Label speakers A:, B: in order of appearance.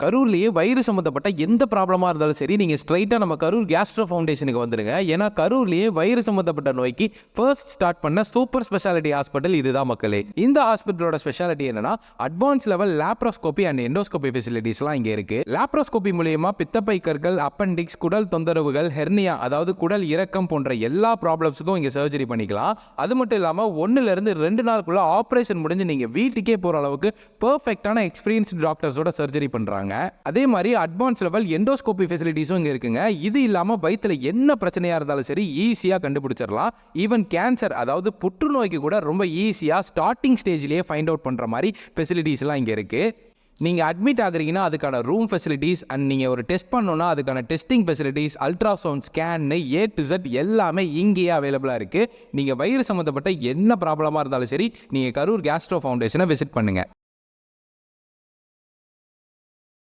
A: கரூர்லேயே வயிறு சம்மந்தப்பட்ட எந்த ப்ராப்ளமாக இருந்தாலும் சரி நீங்கள் ஸ்ட்ரைட்டாக நம்ம கரூர் கேஸ்ட்ரோ ஃபவுண்டேஷனுக்கு வந்துடுங்க ஏன்னா கரூர்லேயே வயிறு சம்மந்தப்பட்ட நோய்க்கு ஃபர்ஸ்ட் ஸ்டார்ட் பண்ண சூப்பர் ஸ்பெஷாலிட்டி ஹாஸ்பிட்டல் இதுதான் மக்களே. இந்த ஹாஸ்பிட்டலோட ஸ்பெஷாலிட்டி என்னன்னா advance level laparoscopy and endoscopy ஃபெசிலிட்டிஸ்லாம் இங்கே இருக்கு. லேப்ரோஸ்கோபி மூலியமா பித்தப்பை கற்கள் அப்பெண்டிக்ஸ் குடல் தொந்தரவுகள் ஹெர்னியா அதாவது குடல் இறக்கம் போன்ற எல்லா ப்ராப்ளம்ஸுக்கும் இங்கே சர்ஜரி பண்ணிக்கலாம். அது மட்டும் இல்லாமல் ஒன்றுலேருந்து ரெண்டு நாளுக்குள்ள ஆப்ரேஷன் முடிஞ்சு நீங்கள் வீட்டுக்கே போகிற அளவுக்கு பர்ஃபெக்டான எக்ஸ்பீரியன்ஸ்டு டாக்டர்ஸோட சர்ஜரி பண்ணுறாங்க அதே மாதிரி அட்வான்ஸ் லெவல் எண்டோஸ்கோபி ஃபெசிலிட்டிஸும் இங்கே இருக்குங்க. இது இல்லாமல் வயிற்றில் என்ன பிரச்சனையாக இருந்தாலும் சரி ஈஸியாக கண்டுபிடிச்சிடலாம். ஈவன் கேன்சர் அதாவது புற்றுநோய்க்கு கூட ரொம்ப ஈஸியாக ஸ்டார்டிங் ஸ்டேஜ்லேயே ஃபைண்ட் அவுட் பண்ணுற மாதிரி ஃபெசிலிட்டிஸ்லாம் இங்கே இருக்குது நீங்கள் அட்மிட் ஆகுறீங்கன்னா அதுக்கான ரூம் ஃபெசிலிட்டிஸ் அண்ட் நீங்கள் ஒரு டெஸ்ட் பண்ணோன்னா அதுக்கான டெஸ்டிங் ஃபெசிலிட்டிஸ் அல்ட்ராசவுண்ட் ஸ்கேன்னு ஏ டு ஜெட் எல்லாமே இங்கேயே அவைலபிளாக இருக்குது நீங்கள் வயிறு சம்மந்தப்பட்ட என்ன ப்ராப்ளமாக இருந்தாலும் சரி நீங்கள் கரூர் கேஸ்ட்ரோ ஃபவுண்டேஷனை விசிட் பண்ணுங்கள்